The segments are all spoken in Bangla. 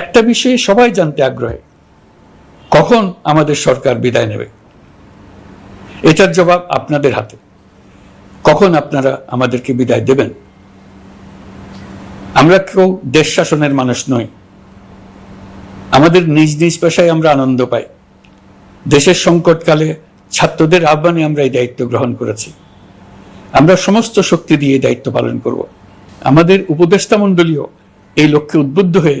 একটা বিষয়ে সবাই জানতে আগ্রহী। কখন আমাদের সরকার বিদায় নেবে? এটার জবাব আপনাদের হাতে। কখন আপনারা আমাদেরকে বিদায় দেবেন? আমরা কেউ দেশ শাসনের মানুষ নই। আমাদের নিজ নিজ পেশায় আমরা আনন্দ পাই। দেশের সংকটকালে ছাত্রদের আহ্বানে আমরা এই দায়িত্ব গ্রহণ করেছি। আমরা সমস্ত শক্তি দিয়ে দায়িত্ব পালন করব। আমাদের উপদেষ্টা মণ্ডলীয় এই লক্ষ্যে উদ্বুদ্ধ হয়ে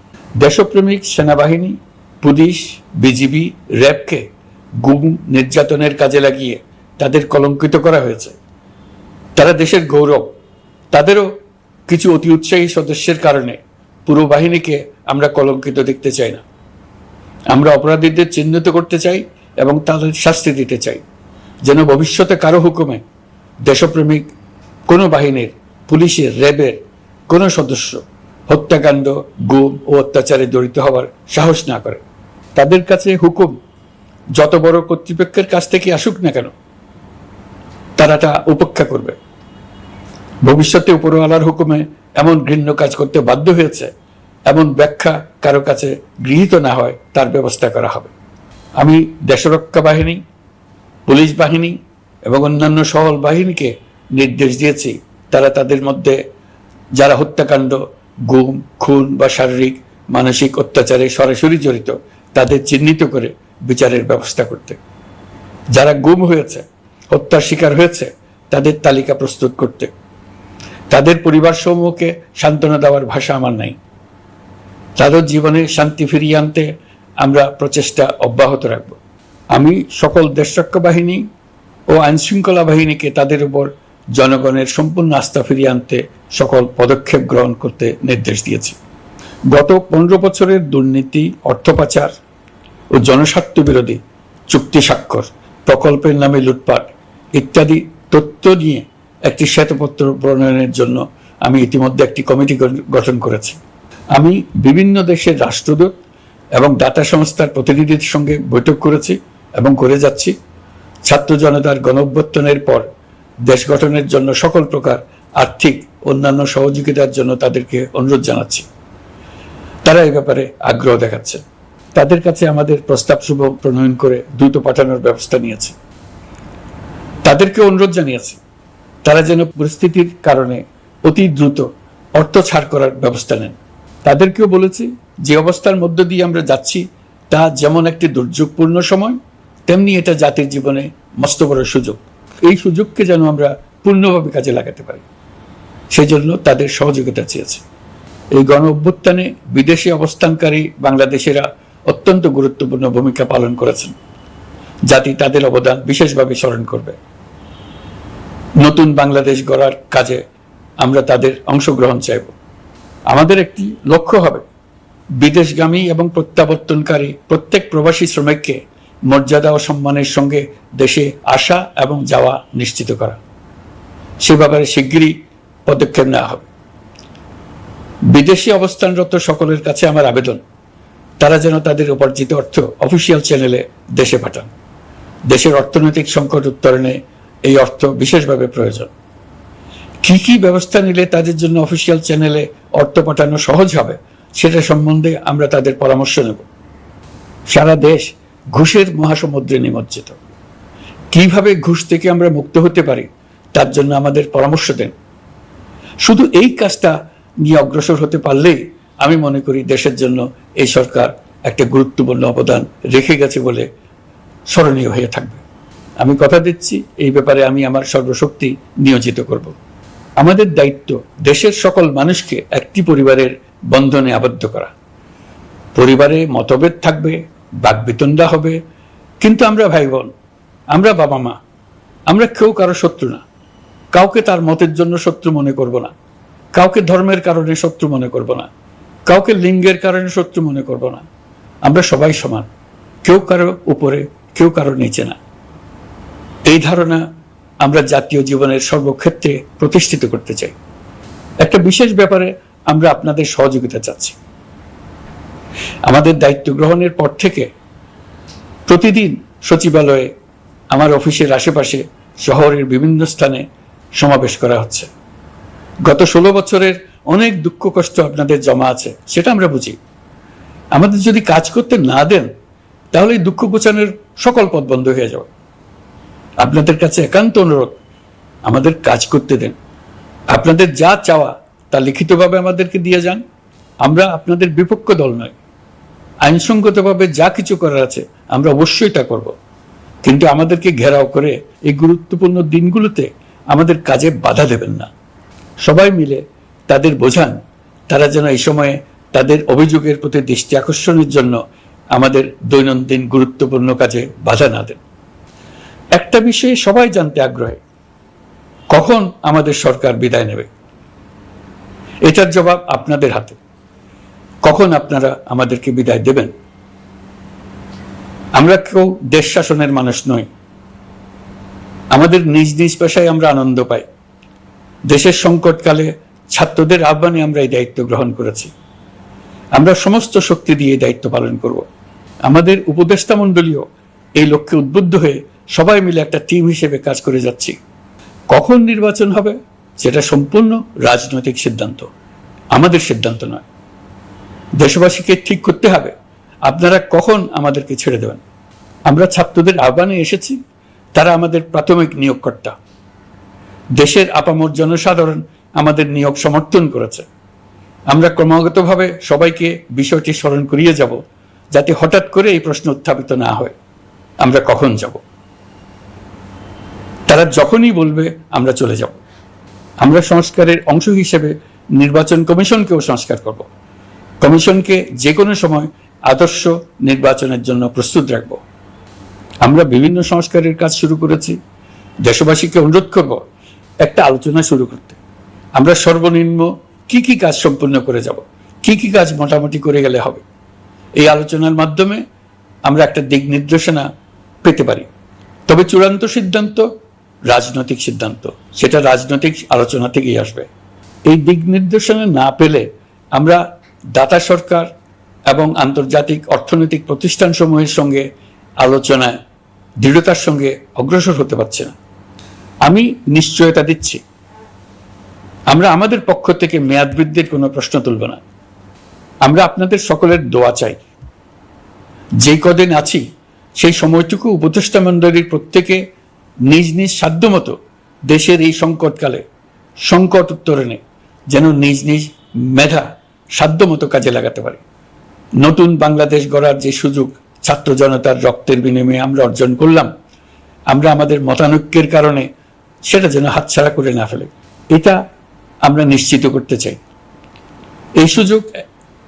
দেশপ্রেমিক সেনাবাহিনী, পুলিশ, বিজিবি, র্যাবকে গুম নির্যাতনের কাজে লাগিয়ে তাদের কলঙ্কিত করা হয়েছে। তারা দেশের গৌরব, তাদেরও কিছু অতি উৎসাহী সদস্যের কারণে পুরো বাহিনীকে আমরা কলঙ্কিত দেখতে চাই না। আমরা অপরাধীদের চিহ্নিত করতে চাই এবং তাদের শাস্তি দিতে চাই। যেন ভবিষ্যতে কারও হুকুমে দেশপ্রেমিক কোনো বাহিনীর, পুলিশের, র্যাবের কোনো সদস্য হত্যাকাণ্ড, গুম ও অত্যাচারে জড়িত হওয়ার সাহস না করে। তাদের কাছে হুকুম, যত বড় কর্তৃপক্ষের কাছ থেকে আসুক না কেন, তারা তা উপেক্ষা করবে। ভবিষ্যতে উপরওয়ালার হুকুমে এমন ঘৃণ্য কাজ করতে বাধ্য হয়েছে, এমন ব্যাখ্যা কারও কাছে গৃহীত না হয়, তার ব্যবস্থা করা হবে। আমি দেশরক্ষা বাহিনী, পুলিশ বাহিনী এবং অন্যান্য সহল বাহিনীকে নির্দেশ দিয়েছি। তারা তাদের মধ্যে যারা হত্যাকাণ্ড গুম খুন বা শারীরিক, মানসিক অত্যাচারে সরাসরি জড়িত, তাদের চিহ্নিত করে বিচারের ব্যবস্থা করতে। যারা গুম হয়েছে, হত্যার শিকার হয়েছে, তাদের তালিকা প্রস্তুত করতে। তাদের পরিবার সমূহকে সান্ত্বনা দেওয়ার ভাষা আমার নাই। তাদের জীবনে শান্তি ফিরিয়ে আনতে আমরা প্রচেষ্টা অব্যাহত রাখব। আমি সকল দেশরক্ষা বাহিনী ও আইনশৃঙ্খলা বাহিনীকে তাদের উপর জনগণের সম্পূর্ণ আস্থা ফিরিয়ে আনতে সকল পদক্ষেপ গ্রহণ করতে নির্দেশ দিয়েছি। গত পনেরো বছরের দুর্নীতি অর্থ পাচার ও জনস্বার্থ বিরোধী চুক্তি স্বাক্ষর, প্রকল্পের নামে লুটপাট ইত্যাদি তথ্য নিয়ে একটি শ্বেতপত্র প্রণয়নের জন্য আমি ইতিমধ্যে একটি কমিটি গঠন করেছি। আমি বিভিন্ন দেশের রাষ্ট্রদূত এবং দাতা সংস্থার প্রতিনিধিদের সঙ্গে বৈঠক করেছি এবং করে যাচ্ছি। ছাত্র জনতার গণঅভ্যুত্থানের পর দেশ গঠনের জন্য সকল প্রকার আর্থিক, অন্যান্য সহযোগিতার জন্য তাদেরকে অনুরোধ জানাচ্ছি। তারা এই ব্যাপারে আগ্রহ দেখাচ্ছে তাদের কাছে আমাদের প্রস্তাব শুভ প্রণয়ন করে দ্রুত পাঠানোর ব্যবস্থা নিয়েছে। তাদেরকে অনুরোধ জানিয়েছে, তারা যেন পরিস্থিতির কারণে অতি দ্রুত অর্থ ছাড় করার ব্যবস্থা নেন। তাদেরকেও বলেছি, যে অবস্থার মধ্য দিয়ে আমরা যাচ্ছি, তা যেমন একটি দুর্যোগপূর্ণ সময়, তেমনি এটা জাতির জীবনে মস্ত বড় সুযোগ। এই সুযোগকে যেন আমরা পূর্ণভাবে কাজে লাগাতে পারি। সেই জন্য তাদের সহযোগিতা চেয়েছে। এই গণ অভ্যুত্থানে বিদেশে অবস্থানকারী বাংলাদেশেরা অত্যন্ত গুরুত্বপূর্ণ ভূমিকা পালন করেছেন। জাতি তাদের অবদান বিশেষভাবে স্মরণ করবে। নতুন বাংলাদেশ গড়ার কাজে আমরা তাদের অংশগ্রহণ চাইব। আমাদের একটি লক্ষ্য হবে। বিদেশগামী এবং প্রত্যাবর্তনকারী প্রত্যেক প্রবাসী শ্রমিককে মর্যাদা ও সম্মানের সঙ্গে দেশে আসা এবং যাওয়া নিশ্চিত করা। সে ব্যাপারে শিগগিরই পদক্ষেপ নেওয়া হবে। বিদেশি অবস্থানরত সকলের কাছে আমার আবেদন। তারা যেন তাদের উপার্জিত অর্থ অফিসিয়াল চ্যানেলে দেশে পাঠান। দেশের অর্থনৈতিক সংকট উত্তরণে এই অর্থ বিশেষভাবে প্রয়োজন। কি কি ব্যবস্থা নিলে তাদের জন্য অফিসিয়াল চ্যানেলে অর্থ পাঠানো সহজ হবে, সেটা সম্বন্ধে আমরা তাদের পরামর্শ নেব। সারা দেশ ঘুষের মহাসমুদ্রে নিমজ্জিত। কীভাবে ঘুষ থেকে আমরা মুক্ত হতে পারি, তার জন্য আমাদের পরামর্শ দেন। শুধু এই কাজটা নিয়ে অগ্রসর হতে পারলেই আমি মনে করি দেশের জন্য এই সরকার একটা গুরুত্বপূর্ণ অবদান রেখে গেছে বলে স্মরণীয় হয়ে থাকবে। আমি কথা দিচ্ছি, এই ব্যাপারে আমি আমার সর্বশক্তি নিয়োজিত করব। আমাদের দায়িত্ব দেশের সকল মানুষকে একটি পরিবারের বন্ধনে আবদ্ধ করা। পরিবারে মতভেদ থাকবে বাকবিতণ্ডা হবে। কিন্তু আমরা ভাই বোন আমরা বাবা মা আমরা কেউ কারও শত্রু না। কাউকে তার মতের জন্য শত্রু মনে করব না। কাউকে ধর্মের কারণে শত্রু মনে করব না। কাউকে লিঙ্গের কারণে শত্রু মনে করব না। আমরা সবাই সমান, কেউ কারও উপরে, কেউ কারও নিচে না। এই ধারণা আমরা জাতীয় জীবনের সর্বক্ষেত্রে প্রতিষ্ঠিত করতে চাই। একটা বিশেষ ব্যাপারে আমরা আপনাদের সহযোগিতা চাচ্ছি। আমাদের দায়িত্ব গ্রহণের পর থেকে প্রতিদিন সচিবালয়ে আমার অফিসের আশেপাশে শহরের বিভিন্ন স্থানে সমাবেশ করা হচ্ছে। গত ষোলো বছরের অনেক দুঃখ কষ্ট আপনাদের জমা আছে, সেটা আমরা বুঝি। আমাদের যদি কাজ করতে না দেন, তাহলে এই দুঃখ গোছানোর সকল পথ বন্ধ হয়ে যাবে। আপনাদের কাছে একান্ত অনুরোধ, আমাদের কাজ করতে দেন। আপনাদের যা চাওয়া, তা লিখিতভাবে আমাদেরকে দিয়ে যান। আমরা আপনাদের বিপক্ষ দল নয় আইনসঙ্গতভাবে যা কিছু করার আছে, আমরা অবশ্যই তা করব। কিন্তু আমাদেরকে ঘেরাও করে এই গুরুত্বপূর্ণ দিনগুলোতে আমাদের কাজে বাধা দেবেন না। সবাই মিলে তাদের বোঝান, তারা যেন এই সময়ে তাদের অভিযোগের প্রতি দৃষ্টি আকর্ষণের জন্য আমাদের দৈনন্দিন গুরুত্বপূর্ণ কাজে বাধা না দেন। একটা বিষয়ে সবাই জানতে আগ্রহী, কখন আমাদের সরকার বিদায় নেবে? এটার জবাব আপনাদের হাতে। কখন আপনারা আমাদেরকে বিদায় দেবেন? আমরা কেউ দেশ শাসনের মানুষ নই। আমাদের নিজ নিজ পেশায় আমরা আনন্দ পাই। দেশের সংকটকালে ছাত্রদের আহ্বানে আমরা এই দায়িত্ব গ্রহণ করেছি। আমরা সমস্ত শক্তি দিয়ে দায়িত্ব পালন করব। আমাদের উপদেষ্টা মণ্ডলীয় এই লক্ষ্যে উদ্বুদ্ধ হয়ে সবাই মিলে একটা টিম হিসেবে কাজ করে যাচ্ছি। কখন নির্বাচন হবে, সেটা সম্পূর্ণ রাজনৈতিক সিদ্ধান্ত। আমাদের সিদ্ধান্ত নয়। দেশবাসীকে ঠিক করতে হবে। আপনারা কখন আমাদেরকে ছেড়ে দেবেন? আমরা ছাত্রদের আহ্বানে এসেছি, তারা আমাদের প্রাথমিক নিয়োগকর্তা। দেশের আপামর জনসাধারণ আমাদের নিয়োগ সমর্থন করেছে। আমরা ক্রমাগতভাবে সবাইকে বিষয়টি স্মরণ করিয়ে যাব, যাতে হঠাৎ করে এই প্রশ্ন উত্থাপিত না হয়। আমরা কখন যাব? তারা যখনই বলবে, আমরা চলে যাব। আমরা সংস্কারের অংশ হিসেবে নির্বাচন কমিশনকেও সংস্কার করব। কমিশনকে যে কোনো সময় আদর্শ নির্বাচনের জন্য প্রস্তুত রাখব। আমরা বিভিন্ন সংস্কারের কাজ শুরু করেছি। দেশবাসীকে অনুরোধ করব একটা আলোচনা শুরু করতে। আমরা সর্বনিম্ন কি কি কাজ সম্পূর্ণ করে যাব? কি কি কাজ মোটামুটি করে গেলে হবে? এই আলোচনার মাধ্যমে আমরা একটা দিক নির্দেশনা পেতে পারি। তবে চূড়ান্ত সিদ্ধান্ত রাজনৈতিক সিদ্ধান্ত। সেটা রাজনৈতিক আলোচনা থেকেই আসবে। এই দিক নির্দেশনা না পেলে আমরা দাতা সরকার এবং আন্তর্জাতিক অর্থনৈতিক প্রতিষ্ঠানসমূহের সঙ্গে আলোচনায় দৃঢ়তার সঙ্গে অগ্রসর হতে পারছে না। আমি নিশ্চয়তা দিচ্ছি। আমরা আমাদের পক্ষ থেকে মেয়াদ বৃদ্ধির কোনো প্রশ্ন তুলব না। আমরা আপনাদের সকলের দোয়া চাই। যে কদিন আছি, সেই সময়টুকু উপদেষ্টা মণ্ডলীর প্রত্যেকে নিজ নিজ সাধ্যমতো দেশের এই সংকটকালে, সংকট উত্তরণে যেন নিজ নিজ মেধা সাধ্যমতো কাজে লাগাতে পারি। নতুন বাংলাদেশ গড়ার যে সুযোগ, ছাত্র জনতার রক্তের বিনিময়ে আমরা অর্জন করলাম, আমরা আমাদের মতানৈক্যের কারণে সেটা যেন হাতছাড়া করে না ফেলে। এটা আমরা নিশ্চিত করতে চাই। এই সুযোগ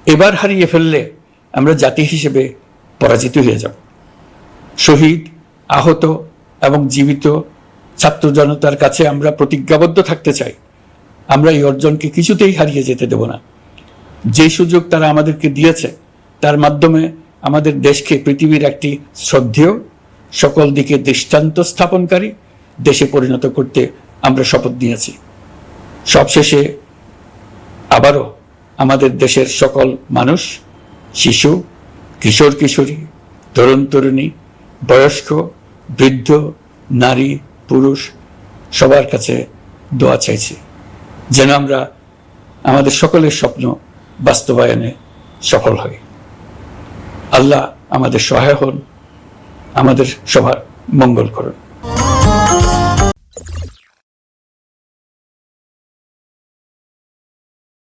এবার হারিয়ে ফেললে আমরা জাতি হিসেবে পরাজিত হয়ে যাব। শহীদ, আহত এবং জীবিত ছাত্র জনতার কাছে আমরা প্রতিজ্ঞাবদ্ধ থাকতে চাই। আমরা এই অর্জনকে কিছুতেই হারিয়ে যেতে দেব না। যে সুযোগ তারা আমাদেরকে দিয়েছে, তার মাধ্যমে আমাদের দেশকে পৃথিবীর একটি শ্রদ্ধেয়, সকল দিকে দৃষ্টান্ত স্থাপনকারী দেশে পরিণত করতে আমরা শপথ নিয়েছি। সবশেষে আবারও আমাদের দেশের সকল মানুষ, শিশু, কিশোর, কিশোরী, তরুণ, তরুণী, বয়স্ক, বৃদ্ধ, নারী, পুরুষ, সবার কাছে দোয়া চাইছি। যেন আমরা আমাদের সকলের স্বপ্ন বাস্তবায়নে সফল হয়। আল্লাহ আমাদের সহায় হন আমাদের সবার মঙ্গল করুন।